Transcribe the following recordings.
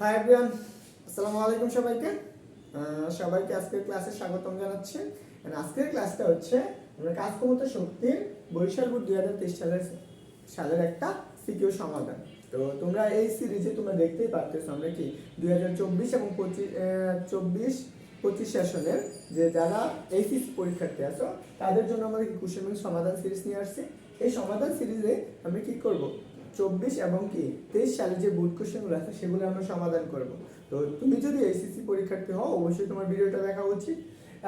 Hi everyone আসসালামু আলাইকুম সবাইকে। সবাইকে আজকের ক্লাসে স্বাগতম জানাচ্ছি। আজকের ক্লাসটা হচ্ছে আমরা কাজ ক্ষমতা শক্তির বরিশাল বোর্ড দুই হাজার তেইশ সালের সালের একটা সিকিউ সমাধান। তো তোমরা এই সিরিজে তোমরা দেখতেই পারতেছো আমরা কি দুই হাজার চব্বিশ এবং পঁচিশ চব্বিশ, পঁচিশ সেশনের যে যারা এইচএসসি পরীক্ষার্থী আছো, তাদের জন্য আমাদের কোশ্চেন ব্যাংক সমাধান সিরিজ নিয়ে আসছি। এই সমাধান সিরিজে আমরা কি করব? চব্বিশ এবং কি, তেইশ সালে যে বুট কোশ্চেনগুলো আছে সেগুলো আমরা সমাধান করব। তো তুমি যদি এইচএসসি পরীক্ষার্থী হও, অবশ্যই তোমার ভিডিওটা দেখা উচিত।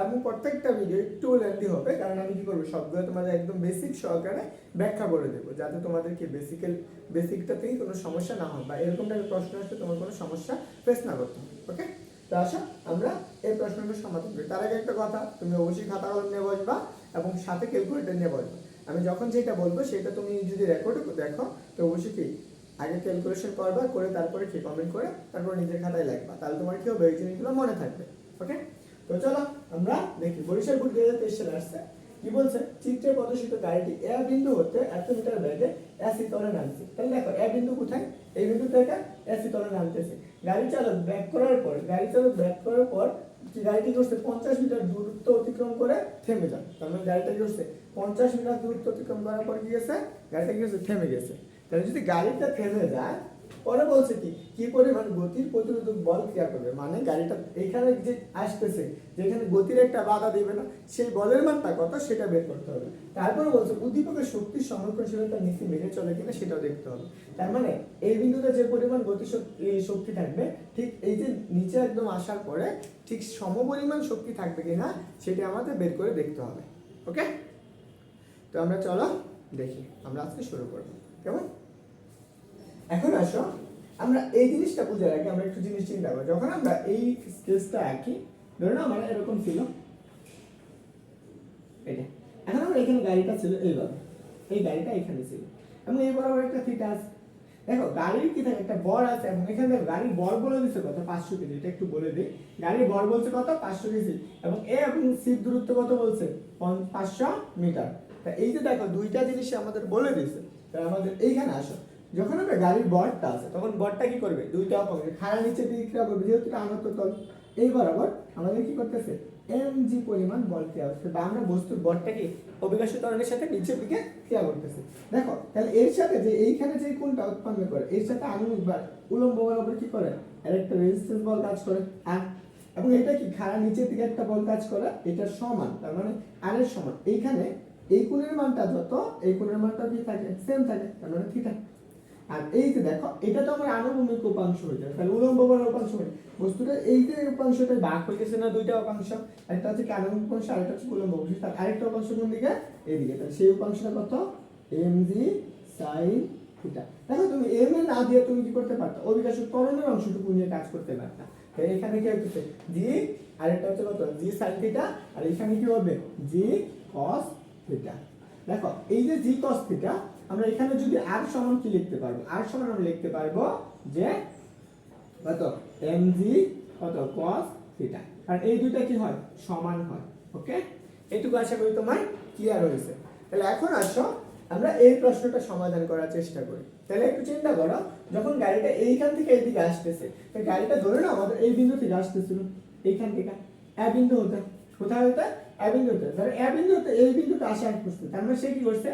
এবং প্রত্যেকটা ভিডিও একটু লেন্দি হবে, কারণ আমি কি করব, সবগুলো তোমাদের একদম বেসিক সহকারে ব্যাখ্যা করে দেবো, যাতে তোমাদেরকে বেসিক্যাল বেসিকটাতেই কোনো সমস্যা না হয় বা এরকম টাইপের প্রশ্ন আসলে তোমার কোনো সমস্যা ফেস না করতে হবে ওকে তো আসো, আমরা এই প্রশ্নটা সমাধান করি। তার আগে একটা কথা, তুমি অবশ্যই খাতা কলম নিয়ে বসবা এবং সাথে ক্যালকুলেটর নিয়ে বসবা। আমি যখন যেটা বলব সেটা তুমি যদি রেকর্ড দেখো তো অবশ্যই কি, আগে ক্যালকুলেশন করবা, করে তারপরে কি কমেন্ট করে তারপরে নিজের খাতায় লিখবা। তাহলে তোমার কি হবে? এই জিনিসগুলো মনে থাকবে। ওকে তো চলো, আমরা দেখি। বরিশাল বুট দুই হাজার তেইশ সালে আসছে। কি বলছে? চিত্রে প্রদর্শিত গাড়িটি এ বিন্দু হতে এত মিটার বেগে এসি তলে নামছে। তাহলে দেখো, এ বিন্দু কোথায়? এই বিন্দু থেকে এসি তলে নামতেছে। গাড়ি চালক ব্যাক করার পর, গাড়ি চালক ব্যাক করার পর গাড়িটি করছে পঞ্চাশ মিটার দূরত্ব অতিক্রম করে থেমে যান তার মানে গাড়িটা কি করছে পঞ্চাশ মিটার দূরত্ব অতিক্রম করার পর কি গেছে? গাড়িটা কি গেছে থেমে গেছে। তাহলে যদি গাড়িটা থেমে যায়, পরে বলছে কি কি পরিমাণ গতির প্রতিরোধক বল ক্রিয়া করবে? মানে গাড়িটা এখানে যে আসতেছে, যেখানে গতির একটা বাধা দিবে না, সেই বলের মানটা কত সেটা বের করতে হবে। তারপরে বলছে, উদ্দীপকের শক্তির সংরক্ষণশীলতা নীতি মেনে চলে কিনা সেটাও দেখতে হবে। তার মানে এই বিন্দুতে যে পরিমাণ গতি শক্তি থাকবে, ঠিক এই যে নিচে একদম আসার পরে ঠিক সমপরিমাণ শক্তি থাকবে কিনা সেটা আমাদের বের করে দেখতে হবে। ওকে? তো আমরা চলো দেখি, আমরা আজকে শুরু করব। কেমন? এখন আসো, আমরা এই জিনিসটা বুঝে রাখি আমরা একটু জিনিস চিন্তা করি। যখন আমরা এই স্কেচটা আঁকি, ধরো না আমার এরকম ছিল। এটা এখন আমরা এখানে গাড়িটা ছিল এইভাবে। এই গাড়িটা এখানে ছিল। এবং এই বরাবর একটা থিটা আছে। দেখো, গাড়ির কি থাকে? একটা বর আছে, এবং এখানে দেখো, গাড়ির বর বলে দিচ্ছে কত? পাঁচশো কেজি। এটা একটু বলে দিই। গাড়ির বর বলছে কত? পাঁচশো কেজি। এবং এ এবং সিট দূরত্ব কত বলছে? পাঁচশো মিটার। তা এই যে দেখো, দুইটা জিনিস আমাদের বলে দিছে তাই আমাদের এইখানে আসো। যখন আমরা গাড়ির বরটা আছে, তখন বরটা কি করবে? দুইটা অপকে খাড়া নিচে দিকে ক্রিয়া করবে যেহেতু আনত তল। এই বরাবর আমাদের কি করতেছে? এম জি পরিমাণ বল ক্রিয়া হচ্ছে বা আমরা বস্তুর বরটা কি অবিকাশ ত্বরণের সাথে নিচের দিকে ক্রিয়া করতেছে। দেখো, তাহলে এর সাথে যে এইখানে যে কোনটা উৎপন্ন করে, এর সাথে আনুমিক বা উলম্ব বরাবর কি করে? এর একটা রেজিস্ট্যান্স বল কাজ করে। আর এবং এটা কি খাড়া নিচের দিকে একটা বল কাজ করে? এটা সমান, তার মানে আর এর সমান। এইখানে এই কোণের মানটা যত, এই কোণের মানটা কি থাকে? সেম থাকে, তার মানে থিটা আর এই যে দেখো, এটা তো আমার আনুভূমিক উপাংশ হয়ে যায় তাহলে উলম্ব বলের উপাংশ হয় বস্তুটা এই যে উপাংশটা ভাগ হয়ে গেছে না দুইটা উপাংশ, একটা হচ্ছে আনুভূমিক উপাংশ, আরেকটা হচ্ছে উলম্ব উপাংশ। তার আরেকটা উপাংশ কোন দিকে এইদিকে তাহলে সেই উপাংশটা কত? এম জি সাইন থিটা দেখো তুমি এম এ না দিয়ে তুমি কি করতে পারতো? অবিকাশ ত্বরণের অংশটুকু নিয়ে কাজ করতে পারতা। এখানে কি হচ্ছে জি আরেকটা হচ্ছে কত? জি সাইন থিটা আর এখানে কি হবে? জি কস থিটা দেখো, এই যে জি কস থিটা আমরা এখানে যদি আর সমান কি লিখতে পারব? আর সমান আমরা লিখতে পারব যে কত? এম জি কত? কস থিটা কারণ এই দুইটা কি হয়? সমান হয়, ওকে? এইটুকু আশা করি তোমার ক্লিয়ার হয়েছে। তাহলে এখন আসো, আমরা এই প্রশ্নটা সমাধান করার চেষ্টা করি। তাহলে একটু চিন্তা করো, যখন গাড়িটা এইখান থেকে এইদিকে আসতেছে গাড়িটা ধরে না আমাদের এই বিন্দু থেকে আসতেছিল। এইখান থেকে। এ বিন্দু হতে কোথায় হতে এ বিন্দু হতে ধরো এ বিন্দু হতে এই বিন্দুতে আসা করছে তার মানে সে কি করছে?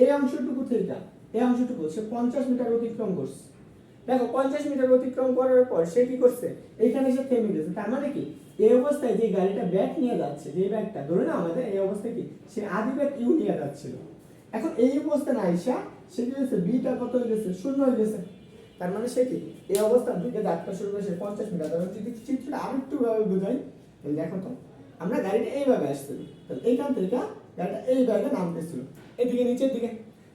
এই অংশটুকু থেকে এই অংশটুকু, সে পঞ্চাশ মিটার অতিক্রম করছে। দেখো, পঞ্চাশ মিটার অতিক্রম করার পর সে কি করছে? এইখানে সে থেমে গেছে, তার মানে কি? এই অবস্থায় যে গাড়িটা ব্যাক নিয়ে যাচ্ছে, যে ব্যাগটা ধরে না আমাদের, এই অবস্থায় কি? সে আদি ব্যাগ ইউ নিয়ে যাচ্ছিল এখন এই অবস্থায় আইসা, সে কি হয়েছে? বিটা কত হয়ে গেছে? শূন্য হয়ে গেছে। তার মানে সে কি? এই অবস্থান থেকে যাত্রা শুরু করেছে পঞ্চাশ মিটার। যদি চিত্রটা আর একটু ভাবে বোঝাই দেখো তো। আমরা গাড়িটা এইভাবে আসছিল। তাহলে এইখান থেকে গাড়িটা এই ব্যাগে নামতেছিল। এদিকে, নিচের দিকে।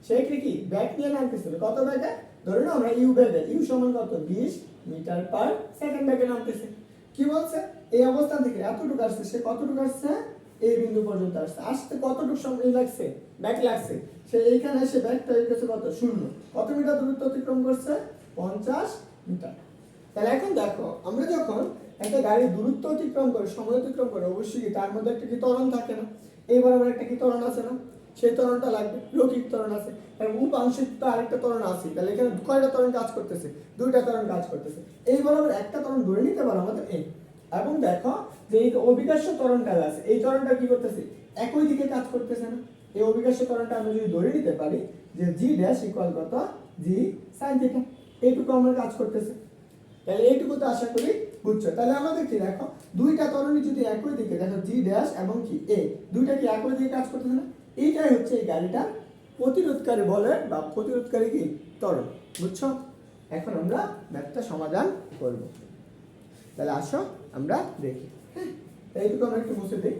সেক্ষেত্রে কি? ব্যাগ নিয়ে নামতেছিল। কত ব্যাগে? ধরে না আমরা ইউ ব্যাগে। ইউ সমান কত? বিশ মিটার পার সেকেন্ড ব্যাগে নামতেছে। কি বলছে? এই অবস্থান থেকে এতটুকু আসছে, সে কতটুকু আসছে? এই বিন্দু পর্যন্ত আসছে। আসতে কতটুকু সময় লাগছে? ব্যাগ লাগছে। সে এইখানে এসে ব্যাগটা হয়ে গেছে কত? শূন্য। কত মিটার দূরত্ব অতিক্রম করছে? পঞ্চাশ মিটার। তাহলে এখন দেখো, আমরা যখন একটা গাড়ি দূরত্ব অতিক্রম করে, সময় অতিক্রম করে, অবশ্যই তার মধ্যে একটা কি ত্বরণ থাকে না। এই বরাবর একটা কি ত্বরণ আছে না? সেই ত্বরণটা লাগবে রৈখিক ত্বরণ আছে, এবং উপাংশিক তো আরেকটা ত্বরণ আছে। তাহলে এখানে কয়টা ত্বরণ কাজ করতেছে? দুইটা ত্বরণ কাজ করতেছে। এই বরাবর একটা ত্বরণ ধরে নিতে পারো আমাদের এই। এবং দেখো যে এই অবিকাশ্য ত্বরণটা আছে, এই ত্বরণটা কি করতেছে? একই দিকে কাজ করতেছে না। এই অবিকাশ্য ত্বরণটা আমরা যদি ধরে নিতে পারি, যে জি ড্যাশ ইকুয়াল কত? জি সাইন থিটা এইটুকু আমরা কাজ করতেছে। তাহলে এইটুকু তো আশা করি বুঝছ? তাহলে আমাদের কি দেখো, দুইটা তরণী যদি একই দিকে, দেখো জি ড্যাশ এবং কি এ দুইটা কি একই দিকে কাজ করতেছে না? এইটাই হচ্ছে এই গাড়িটা প্রতিরোধকারী বলে বা প্রতিরোধকারী কি? ত্বরণ বুঝছ? এখন আমরা ম্যাথটা সমাধান করব। তাহলে আসো, আমরা দেখি। হ্যাঁ এইটুকু আমরা একটু মুছে দিই।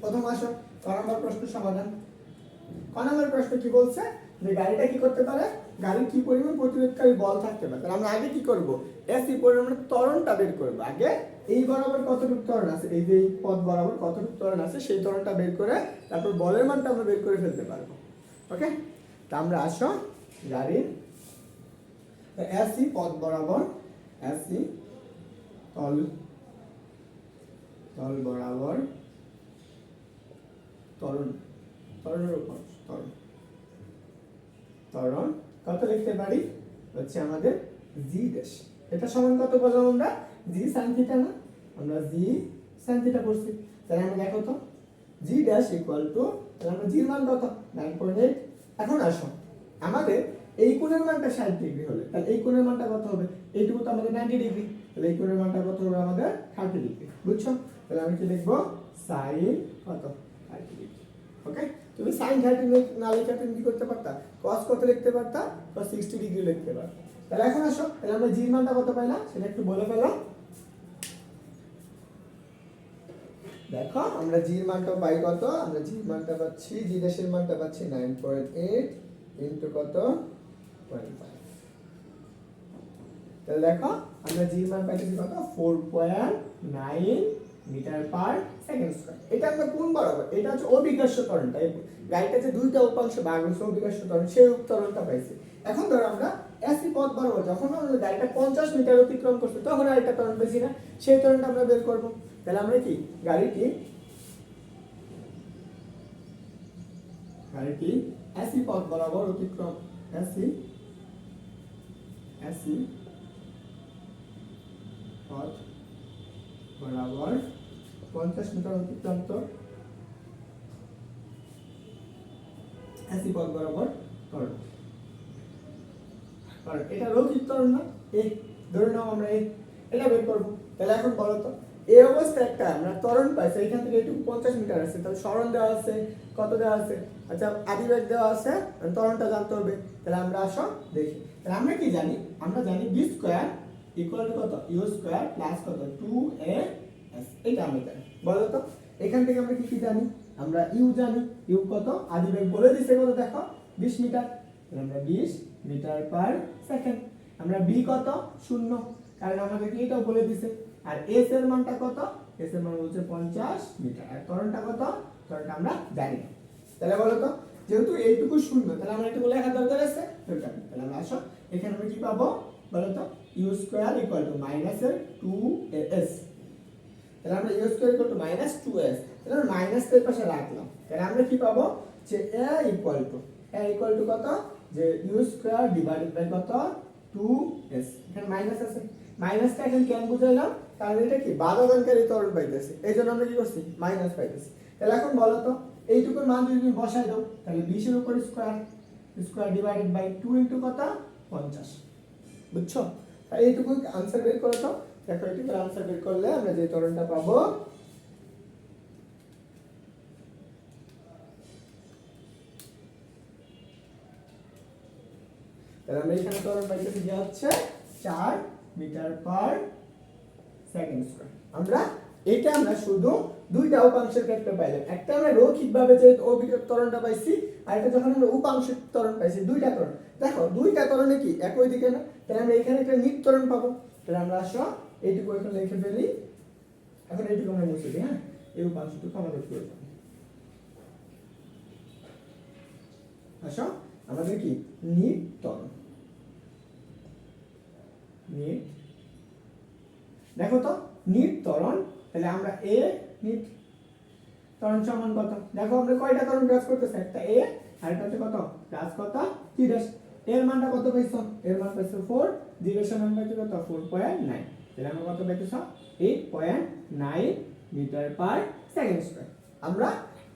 প্রথম আসো, ক নম্বর প্রশ্ন সমাধান। ক নম্বর প্রশ্ন কি বলছে? যে গাড়িটা কি করতে পারে? গাড়ির কি পরিমাণ প্রতিরোধকারী বল থাকতে পারে? আমরা আগে কি করব? এসি পরিমাণে ত্বরণটা বের করব। আগে এই বরাবর কতটুকু ত্বরণ আছে? এই যে এই পথ বরাবর কতটুকু ত্বরণ আছে, সেই ত্বরণটা বের করে তারপর বলের মানটা আমরা বের করে ফেলতে পারব। ওকে তা আমরা আসো গাড়ির এসি পথ বরাবর এসি তল তল বরাবর ত্বরণ। ত্বরণের উপর ত্বরণ। ত্বরণ কত লিখতে পারি? হচ্ছে আমাদের জি ড্যাশ এটা সমান কত বললাম আমরা? জি সাইন থিটা না? আমরা জি সাইন থিটা করছি। তাহলে আমরা দেখো তো। জি ড্যাশ ইকুয়াল টু তাহলে আমরা জির মান কত? নাইন পয়েন্ট এইট এখন আসো। আমাদের এই কোণের মানটা ষাট ডিগ্রি হলে, তাহলে এই কোণের মানটা কত হবে? এইটুকু তো আমাদের নাইনটি ডিগ্রি। তাহলে এই কোণের মানটা কত হবে আমাদের? Thirty degree. বুঝছ? তাহলে আমি কি লিখব? সাইন কত? Thirty degree. ওকে তুমি সাইন থার্টি না লিখে তুমি কি করতে পারতা? কস কত লিখতে পারতা? কস সিক্সটি ডিগ্রি লিখতে পারতা। তাহলে এখন আসো, তাহলে আমরা জির মানটা কত পাইলাম? সেটা একটু বলে ফেলো। দেখো, আমরা জির মানটা পাই কত? আমরা জির মানটা পাচ্ছি জি দেশের মানটা পাচ্ছি নাইন পয়েন্ট এইট ইন্টু কত? পয়েন্ট ফাইভ তাহলে দেখো, আমরা জির মান পাইতেছি কত? Four point nine metre per second square এটা আমরা কোন বরাবর? এটা হচ্ছে অবিকাশ্য ত্বরণটা এই গাড়িটা যে দুইটা উপাংশ ভাগ হচ্ছে অবিকাশ্য ত্বরণ সেই ত্বরণটা পাইছি। এখন ধরো আমরা এসি পথ বরাবর, যখন গাড়িটা পঞ্চাশ মিটার অতিক্রম করছে, তখন আর একটা ত্বরণ পেয়েছি না। সেই ত্বরণটা আমরা বের করব। তাহলে আমরা কি? গাড়িটি গাড়িটি এসি পথ বরাবর অতিক্রম। এসি এসি পথ বরাবর পঞ্চাশ মিটার অতিক্রান্ত। এসি পথ বরাবর ত্বরণ কারণ এটা রৈখিক ত্বরণ না? এই ধরে নাও আমরা এই এটা বের করব। তাহলে এখন বলো তো, এই অবস্থায় একটা আমরা ত্বরণ পাইছি এখান থেকে একটু পঞ্চাশ মিটার আছে, তাহলে স্মরণ দেওয়া আছে, কত দেওয়া আছে? আচ্ছা আদিবেগ দেওয়া আছে ত্বরণটা জানতে হবে। তাহলে আমরা আসো, দেখি। তাহলে আমরা কি জানি? আমরা জানি বি স্কোয়ার ইকুয়াল টু কত? ইউ স্কোয়ার প্লাস কত? টু এ এটা আমরা জানি। বলো তো, এখান থেকে আমরা কি কি জানি? আমরা ইউ জানি। ইউ কত? আদিবেগ বলে দিছে কত দেখো। বিশ মিটার। আমরা বিশ মিটার পার সেকেন্ড। আমরা বি কত? শূন্য। কারণ আমাদেরকে এটাও বলে দিছে। আর এস এর মানটা কত? এস এর মান হচ্ছে পঞ্চাশ মিটার। আর ত্বরণটা কত? ত্বরণটা আমরা জানি না। তাহলে বলো তো, যেহেতু এইটুকু শূন্য, তাহলে আমরা এটুকু লেখা দরকার আছে? তাহলে আমরা আসো। এখানে আমরা কি পাবো? বলো তো, U square equal to minus এর টু এস। তাহলে আমরা U square equal to minus two S তাহলে আমরা মাইনাস এর পাশে রাখলাম। তাহলে আমরা কি পাবো? যে A equal to A equal to কত? যে ইউ স্কোয়ার ডিভাইডেড বাই কত? টু এস এখানে মাইনাস আছে। মাইনাসটা এখন কেন বুঝাইলাম? কারণ এটা কি? বাধাদানকারী ত্বরণ পাইতেছে। এই জন্য আমরা কি করছি? মাইনাস পাইতেছি। তাহলে এখন বলো তো, এইটুকুর মান যদি তুমি বসাই দাও, তাহলে বিশের উপর square square divided by two into কত? পঞ্চাশ। বুঝছ? এইটুকু আনসার বের করো তো দেখো এইটুকু আনসার বের করলে আমরা যে পাবো আমরা এখানে পাইতেছি যে হচ্ছে চার মিটার পার সেকেন্ড স্কয়ার আমরা এটা আমরা শুধু দুইটা উপাংশের ক্ষেত্রে পাইলাম। একটা আমরা রৈখিকভাবে যে ত্বরণটা পাইছি, আর এটা যখন আমরা উপাংশের ত্বরণ পাইছি, দুইটা ত্বরণ। দেখো, দুইটা ত্বরণে কি? একই দিকে না? তাহলে আমরা এখানে একটা নিট ত্বরণ পাবো। তাহলে আমরা আসো এইটুকু এখানে লিখে ফেলি। এখন এইটুকু আমরা মুছে দিই হ্যাঁ? এই উপাংশটুকু আমাদের প্রয়োজন আসো, আমাদের কি? Net net. দেখো তো, নিট ত্বরণ, তাহলে আমরা এ, নিট ত্বরণ সমান কত? দেখো, আমরা কয়টা ত্বরণ গ্রাস করতেছি? একটা এ, আর একটা হচ্ছে কত? গ্রাস কত? ড্যাশ এর মানটা কত পাইছো? এর মান পাইছো ফোর ডিরেকশন মান পাইছো কত? ফোর পয়েন্ট নাইন তাহলে আমরা কত পাইতেছ? Eight point nine metre per second square আমরা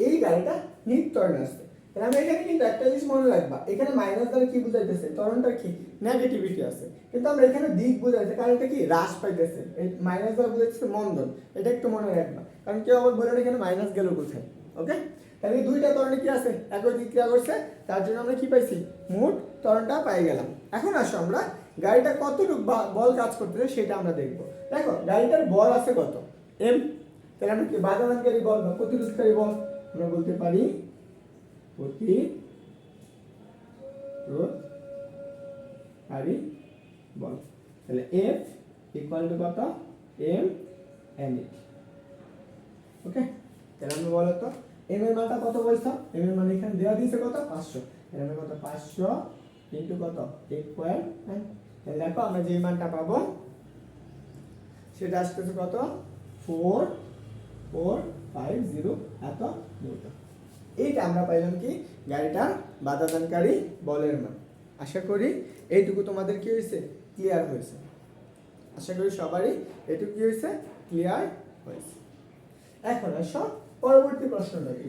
এই গাড়িটা নিট ত্বরণ আসছে তাহলে আমরা এখানে কিন্তু একটা জিনিস মনে রাখবা, এখানে মাইনাস দ্বারা কি বুঝাইতেছে? ত্বরণটা কি? নেগেটিভিটি আছে। কিন্তু আমরা এখানে দিক বুঝাইছে কারণ কি? হ্রাস পাইতেছে। মাইনাস দ্বারা বুঝাইতেছে মন্দন। এটা একটু মনে রাখবা। কারণ কেউ আবার বলে এখানে মাইনাস গেল কোথায় ওকে তাহলে দুইটা ত্বরণে কি আছে? একই ক্রিয়া করছে। তার জন্য আমরা কি পাইছি? মোট ত্বরণটা পাই গেলাম। এখন আসো আমরা গাড়িটা কতটুকু বল কাজ করতেছে সেটা আমরা দেখব। দেখো, গাড়িটার বল আছে কত? এম তাহলে আমরা কি বাধাদানকারী বল বা প্রতিরোধকারী বল আমরা বলতে পারি প্রতি কারী বল। তাহলে এফ ইকুয়াল টু কত? এম এন ইট ওকে তাহলে আমরা বলো তো এম এর মানটা কত বলছো? এম এর মান এখানে দেওয়া দিয়েছে কত? পাঁচশো। তাহলে আমরা কত? পাঁচশো ইন্টু কত? এইট পয়েন্ট নাইন দেখো আমরা যে মানটা পাবো, সেটা আসতেছে কত? ফোর ফোর, ফাইভ, জিরো, এত নিউটন। এইটা আমরা পাইলাম কি? গাড়িটার বাধাদানকারী বলের মান। আশা করি এইটুকু তোমাদের কি হয়েছে? ক্লিয়ার হয়েছে। আশা করি সবারই এইটুকু কি হয়েছে? ক্লিয়ার হয়েছে। এখন আসো পরবর্তী প্রশ্নটা কি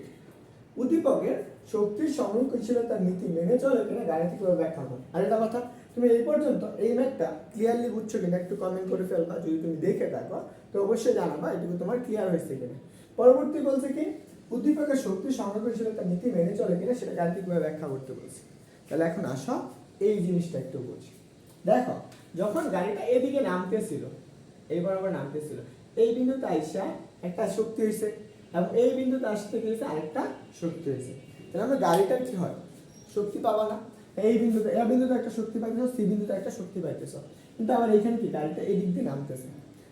উদ্দীপকের শক্তির সংরক্ষণশীলতার নীতি মেনে চলে কিনা কীভাবে ব্যাখ্যা করো। আর একটা কথা তুমি এই পর্যন্ত এই ম্যাথটা ক্লিয়ারলি বুঝছ কিনা একটু কমেন্ট করে ফেলবা, যদি তুমি দেখে থাকো, তো অবশ্যই জানাবা এটুকু তোমার ক্লিয়ার হয়েছে কিনা। পরবর্তী বলছে কি, উদ্দীপকের শক্তি শক্তির সংরক্ষণশীলতার নীতি মেনে চলে কিনা সেটা গাণিতিক কীভাবে ব্যাখ্যা করতে বলছে। তাহলে এখন আসো, এই জিনিসটা একটু বুঝি। দেখো, যখন গাড়িটা এদিকে নামতেছিল এই বরাবর নামতেছিল, এই বিন্দুতে আইসা একটা শক্তি হয়েছে এবং এই বিন্দুতে আসতে গিয়েছে আরেকটা শক্তি হয়েছে। তাহলে আমরা গাড়িটার কি হয়? শক্তি পাবা না। এই বিন্দুতে এই বিন্দুতে একটা শক্তি পাইতেছ, সি বিন্দুতে একটা শক্তি পাইতেছ। কিন্তু আবার এইখানে কি গাড়িটা এই দিক দিয়ে নামতেছে।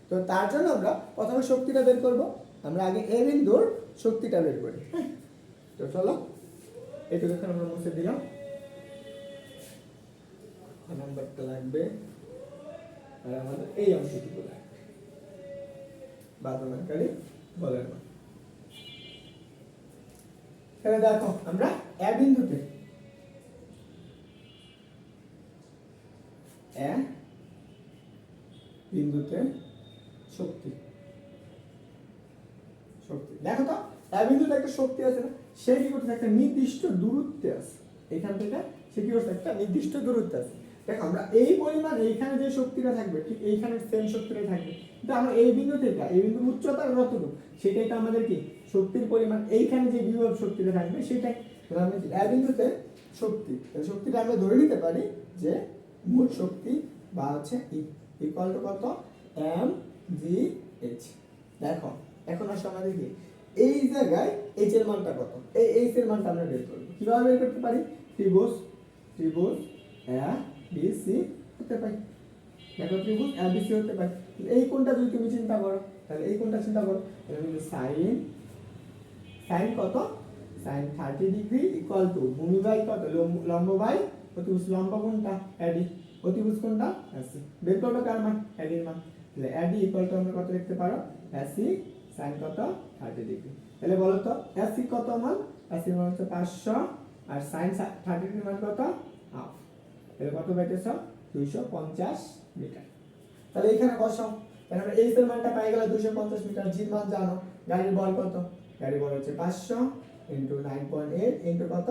তো তার জন্য আমরা প্রথমে শক্তিটা বের করব, আমরা আগে এ বিন্দুর শক্তিটা বের করি হ্যাঁ? তো চলো, এটুকু এখানে আমরা মুছে দিলাম। নাম্বারটা লাগবে, আর আমাদের এই অংশটুকু লাগবে। বাদমানকারী বলের মান। তাহলে দেখো, আমরা এ বিন্দুতে এ বিন্দুতে শক্তি। শক্তি। দেখো তো এ বিন্দুতে একটা শক্তি আছে না, সে কি করছে একটা নির্দিষ্ট দূরত্বে আছে। এখান থেকে সে কি করছে একটা নির্দিষ্ট দূরত্বে আছে। দেখো, আমরা এই পরিমাণ এইখানে যে শক্তিটা থাকবে, ঠিক এইখানে সেম শক্তিটা থাকবে। কিন্তু আমরা এই বিন্দু থেকে, এই বিন্দুর উচ্চতা কতটুকু সেটাই তো আমাদের কি? শক্তির পরিমাণ। এইখানে যে বিভব শক্তিটা থাকবে, সেটাই। এই বিন্দুতে শক্তি শক্তিটা আমরা ধরে নিতে পারি যে মূল শক্তি বা হচ্ছে ইকুয়াল টু কত? এম জি এইচ দেখো, এখন আসো আমাদের কি এই জায়গায় এইচ এর মানটা কত? এই এইচ এর মানটা আমরা বের করব। কীভাবে বের করতে পারি? ত্রিভুজ ত্রিভুজ এ বি সি হতে পারি। দেখো, ত্রিভুজ এ বি সি হতে পারে। এই কোনটা যদি তুমি চিন্তা করো, তাহলে এই কোনটা চিন্তা করো। তাহলে কিন্তু সাইন সাইন কত? Sine thirty degree equal to ভূমি বাই কত? লম্ব- বাই অতিভুজ লম্ব কোনটা অ্যাডি অতিভুজ কোনটা এসি বের করবে কার মান? অ্যাডির মান। তাহলে অ্যাডি ইকুয়াল টু আমরা কত লিখতে পারো? এসি সাইন কত? থার্টি ডিগ্রি তাহলে বলো তো এসি কত মান? এসি মান হচ্ছে পাঁচশো আর সাইন থার্টি ডিগ্রি মান কত? হাফ তাহলে কত পাইতেছ? দুইশো পঞ্চাশ মিটার। তাহলে এখানে বসাও তাহলে আমরা এইচ মানটা পাই গেল দুইশো পঞ্চাশ মিটার। জির মান জানো? গাড়ির বল কত? গাড়ির বল হচ্ছে পাঁচশো into nine point eight into কত?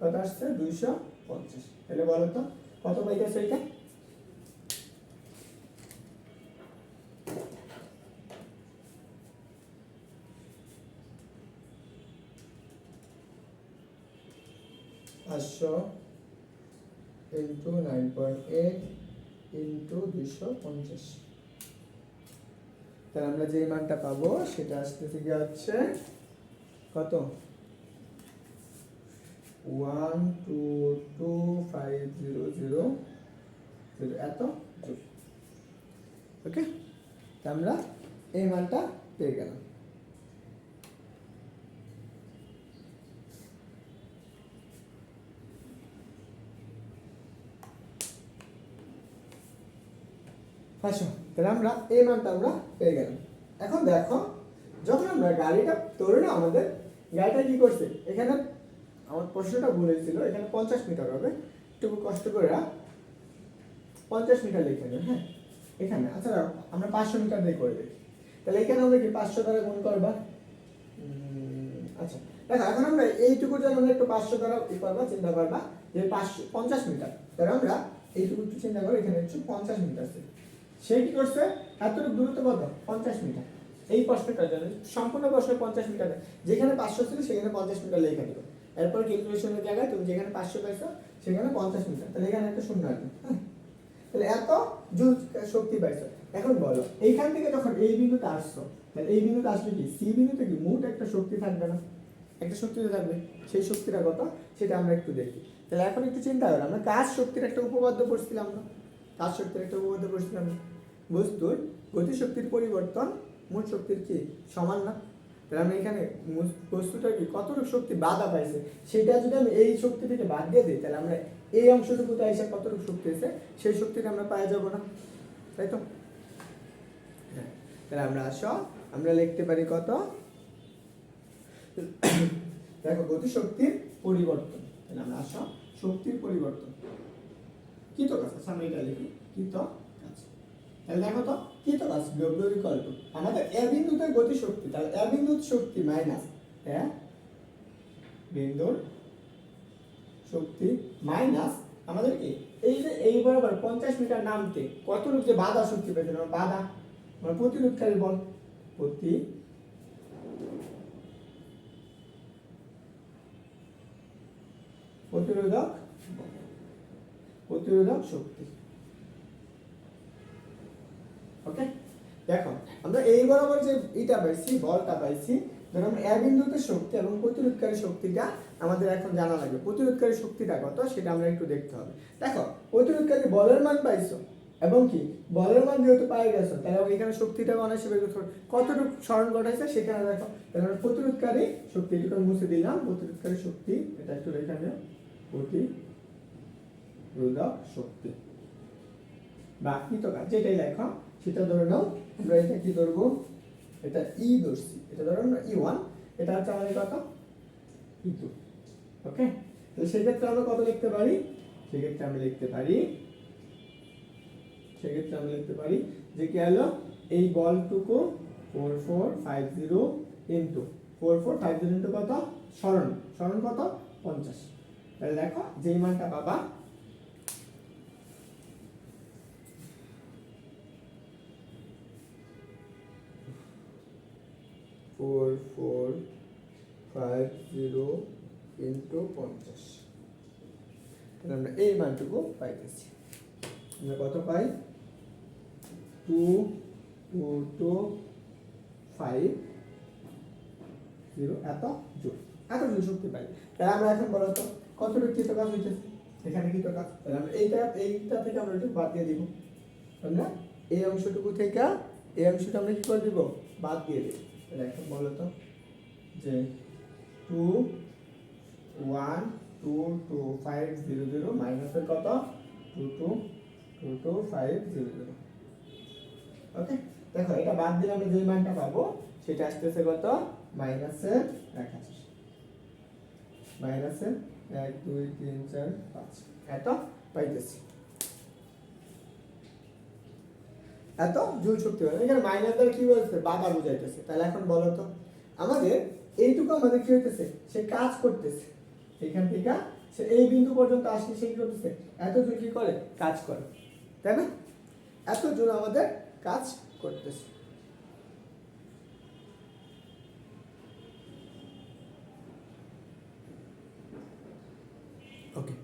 কত আসছে? দুইশো পঞ্চাশ। তাহলে বলো তো কত পাইতেছে এটা? পাঁচশো into nine point eight into দুইশো পঞ্চাশ। তাহলে আমরা যে মানটা পাবো, সেটা আসতে থেকে হচ্ছে কত? One two two five zero zero zero এত? ওকে আমরা এই মানটা পেয়ে গেলাম। আসো তাহলে আমরা এই মানটা আমরা পেয়ে গেলাম। এখন দেখো, যখন আমরা গাড়িটা না আমাদের, গাড়িটা কি করছে? এখানে আমার প্রশ্নটা ভুল হয়েছিল, এখানে পঞ্চাশ মিটার হবে। একটু কষ্ট করে। পঞ্চাশ মিটার লিখে নেবে হ্যাঁ? এখানে আচ্ছা আমরা পাঁচশো মিটার দিয়ে করে দিই। তাহলে এখানে আমরা কি, পাঁচশো দ্বারা গুণ করবা আচ্ছা দেখো, এখন আমরা এইটুকু যেমন একটু পাঁচশো দ্বারা ই করবা, চিন্তা করবা যে পাঁচশো, পঞ্চাশ মিটার। তাহলে আমরা এইটুকু একটু চিন্তা করো এখানে একটু পঞ্চাশ মিটার ছিল সে কি করছে? এতটুকু দূরত্ব কত? পঞ্চাশ মিটার। এই প্রশ্নটার জন্য, সম্পূর্ণ প্রশ্ন পঞ্চাশ মিটার। যেখানে পাঁচশো ছিল, সেখানে পঞ্চাশ মিটার লেখা দিবে এরপর ক্যালকুলেশনের জায়গায় তুমি যেখানে পাঁচশো পাইছো, সেখানে পঞ্চাশ মিটার। তাহলে এখানে একটা শূন্য আসবে হ্যাঁ? তাহলে এত জুল শক্তি পাইছো। এখন বলো, এইখান থেকে যখন এই বিন্দুতে আসছো, তাহলে এই বিন্দুতে আসলে কি? সি বিন্দুতে কি মোট একটা শক্তি থাকবে না? একটা শক্তি তো থাকবে। সেই শক্তিটা কত? সেটা আমরা একটু দেখি। তাহলে এখন একটু চিন্তা করো, আমরা কাজ শক্তির একটা উপপাদ্য পড়ছিলাম না? কাজ শক্তির একটা উপপাদ্য পড়ছিলাম বস্তুর গতিশক্তির পরিবর্তন মোট শক্তির কি? সমান না? তাহলে আমরা এখানে মু- বস্তুটা কি, কতটুকু শক্তি বাধা পাইছে, সেটা যদি আমি এই শক্তি থেকে বাদ দিয়ে দিই, তাহলে আমরা এই অংশটুকুতে এসে কতটুকু শক্তি আছে, সেই শক্তিটা আমরা পাওয়া যাব না, তাই তো? হ্যাঁ তাহলে আমরা আসো, আমরা লিখতে পারি কত? দেখো, গতিশক্তির পরিবর্তন, তাহলে আমরা আসো, শক্তির পরিবর্তন। কি তো কাজ আমরা এটা লিখি কি তো তাহলে দেখো তো, কি তো আমাদের এ বিন্দুতে গতি শক্তি তাহলে এ বিন্দুর শক্তি মাইনাস এ বিন্দুর শক্তি মাইনাস আমাদের এই যে এই বরাবর পঞ্চাশ মিটার নামতে যে বাধা শক্তি পেয়েছিল বাধা প্রতিরোধকারী বল। প্রতি প্রতিরোধক প্রতিরোধক শক্তি। ওকে দেখো, আমরা এই বরাবর যে এটা পাইছি, বলটা পাইছি, ধরো আমরা এ বিন্দুতে শক্তি এবং প্রতিরোধকারী শক্তিটা আমাদের এখন জানা লাগবে প্রতিরোধকারী শক্তিটা কত সেটা আমরা একটু দেখতে হবে। দেখো, প্রতিরোধকারী বলের মান পাইছো, এবং কি? বলের মান যেহেতু পাই গেছো, তাহলে এখানে শক্তিটা অনেক বের করতে কতটুকু স্মরণ ঘটাইছে সেখানে দেখো, তাহলে প্রতিরোধকারী শক্তি এটুকু মুছে দিলাম, প্রতিরোধকারী শক্তি, এটা একটু লেখা নিও প্রতিরোধক শক্তি। বা কৃতকাজ যেটাই লেখো সেটা ধরে নাও, আমরা এটা কি ধরবো? এটা ই ধরছি। এটা ধরো আমরা ই ওয়ান এটা হচ্ছে আমাদের কত? ই টু ওকে তো সেক্ষেত্রে আমরা কত লিখতে পারি? সেক্ষেত্রে আমরা লিখতে পারি, সেক্ষেত্রে আমরা লিখতে পারি যে কি হলো? এই বলটুকু four four five zero into four four five zero into কত? স্মরণ। স্মরণ কত? পঞ্চাশ। তাহলে দেখো, যেই মানটা পাবা ফোর ফাইভ জিরো ইন্টু পঞ্চাশ। তাহলে আমরা এই মানটুকু পাইতেছি। আমরা কত পাই? Two two two five zero এত জুল এত জুল শক্তি পাই। তাহলে আমরা এখন বলো তো, কতটুকু কৃত কাজ হইতেছে? এখানে কৃত কাজ তাহলে আমরা এইটা এইটা থেকে আমরা একটু বাদ দিয়ে দিব। আমরা এই অংশটুকু থেকে এই অংশটা আমরা কি করে দিব? বাদ দিয়ে দিব। এখন বলো তো যে two one two two five zero zero মাইনাসের কত? Two two two two five zero zero okay দেখো, এটা বাদ দিলে আমরা যে মানটা পাবো, সেটা আসতেছে কত? মাইনাসের এক হাজার মাইনাসের এক, দুই, তিন, চার, পাঁচ। এত পাইতেছি। এত জুল শক্তি হয় এখানে মাইনাস দ্বারা কি বলছে? বাধা বুঝাইতেছে। তাহলে এখন বলো তো, আমাদের এইটুকু আমাদের কি হইতেছে? সে কাজ করতেছে। এখান থেকে সে এই বিন্দু পর্যন্ত আসলে সে কি করতেছে? এত জুল কি করে? কাজ করে। তাই না? এত জুল আমাদের কাজ করতেছে। ওকে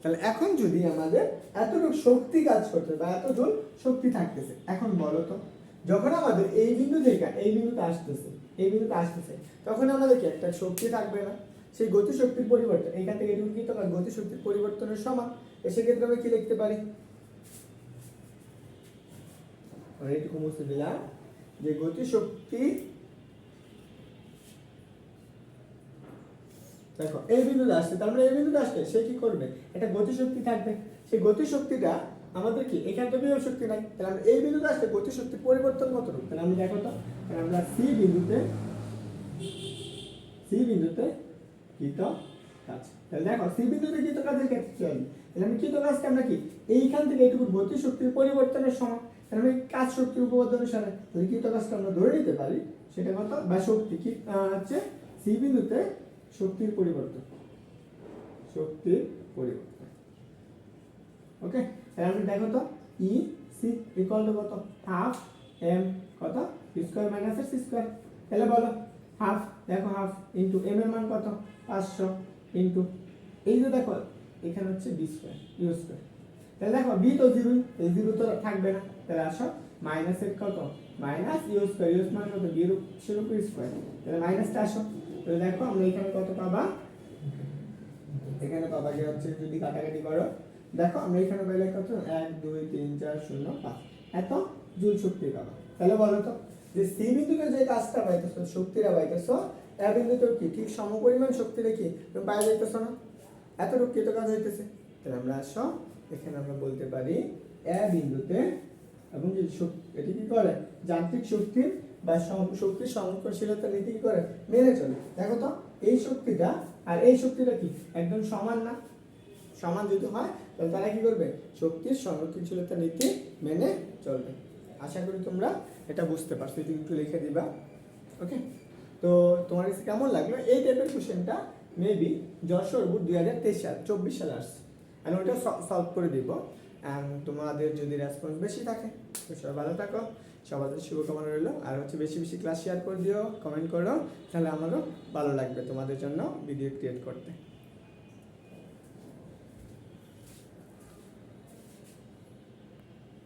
তাহলে এখন যদি আমাদের এতটুকু শক্তি কাজ করতে বা এত জোর শক্তি থাকতেছে এখন বলো তো যখন আমাদের এই বিন্দু থেকে এই বিন্দুতে আসতেছে এই বিন্দুতে আসতেছে তখন আমাদের কি একটা শক্তি থাকবে না? সেই গতিশক্তির পরিবর্তন এখান থেকে এটুকু কি তোমার গতিশক্তির পরিবর্তনের সমান সেক্ষেত্রে আমরা কি লিখতে পারি? এইটুকু মুছে দিলাম। যে গতিশক্তি দেখো এই বিন্দুতে আসছে, তার মানে এই বিন্দুতে আসছে, সে কি করবে? একটা গতিশক্তি থাকবে। সেই গতিশক্তিটা আমাদের কি? এখানে তো বিভব শক্তি নাই। তাহলে আমরা এই বিন্দুতে আসলে গতিশক্তির পরিবর্তন কতটুকু? তাহলে আমি দেখো তো, তাহলে আমরা সি বিন্দুতে সি বিন্দুতে কৃত কাজ তাহলে দেখো সি বিন্দুতে কৃত কাজের ক্ষেত্রে চল। তাহলে আমি কৃত কাজটা আমরা কি? এইখান থেকে এইটুকু গতি শক্তির পরিবর্তনের সময় তাহলে আমি কাজ শক্তির উপপাদ্য অনুসারে যদি কৃত কাজটা আমরা ধরে নিতে পারি, সেটা কত? বা শক্তি কি? হচ্ছে সি বিন্দুতে শক্তির পরিবর্তন। শক্তির পরিবর্তন। ওকে তাহলে দেখো তো ই সি ইকুয়াল টু কত? হাফ এম কত? স্কোয়ার মাইনাস সি স্কোয়ার তাহলে বলো হাফ দেখো হাফ ইন্টু এম এর মান কত? পাঁচশো ইন্টু এই যে দেখো, এখানে হচ্ছে বি স্কোয়ার ইউ স্কোয়ার তাহলে দেখো বি তো জিরোই এই জিরো তো থাকবে না। তাহলে আসো মাইনাসের কত? মাইনাস ইউ স্কোয়ার ইউ মানে কত? বি রূপের উপর স্কোয়ার তাহলে মাইনাসটা আসো। তাহলে দেখো, আমরা এখানে কত পাবা? এখানে পাবা যে হচ্ছে যদি কাটাকাটি করো, দেখো, আমরা এখানে পেলে কত? এক, দুই, তিন, চার, শূন্য, পাঁচ। এত জুল শক্তি পাবা। তাহলে বলো তো, যে সি বিন্দুতে যে কাজটা পাইতেছো, শক্তিটা পাইতেছো, এ বিন্দুতে কি? ঠিক সমপরিমাণ শক্তিটা কি? তুমি পাই যাইতেছো না? এতটুকু কৃত কাজ হইতেছে? তাহলে আমরা আসো, এখানে আমরা বলতে পারি, এ বিন্দুতে, এবং এটি কি করে? যান্ত্রিক শক্তির বা শক্তির সংকটশীলতা নীতি কি করে মেনে চলে। দেখো তো, এই শক্তিটা আর এই শক্তিটা কি? একদম সমান না? সমান যদি হয়, তাহলে তারা কি করবে? শক্তির সংরক্ষণশীলতা নীতি মেনে চলবে। আশা করি তোমরা এটা বুঝতে পারছ। এটি একটু লিখে দিবা। ওকে তো তোমার কাছে কেমন লাগল? এই টাইপের কোশ্চেনটা মেবি যশোর বুথ দুই হাজার তেইশ সাল, চব্বিশ সালে আসছে। আমি ওটা সলভ করে দিব। অ্যান্ড তোমাদের যদি রেসপন্স বেশি থাকে, তো সবাই ভালো থাকো। জন্য শুভকামনা রইল। আর হচ্ছে বেশি বেশি ক্লাস শেয়ার করে দিও কমেন্ট করো, তাহলে আমারও ভালো লাগবে তোমাদের জন্য ভিডিও ক্রিয়েট করতে।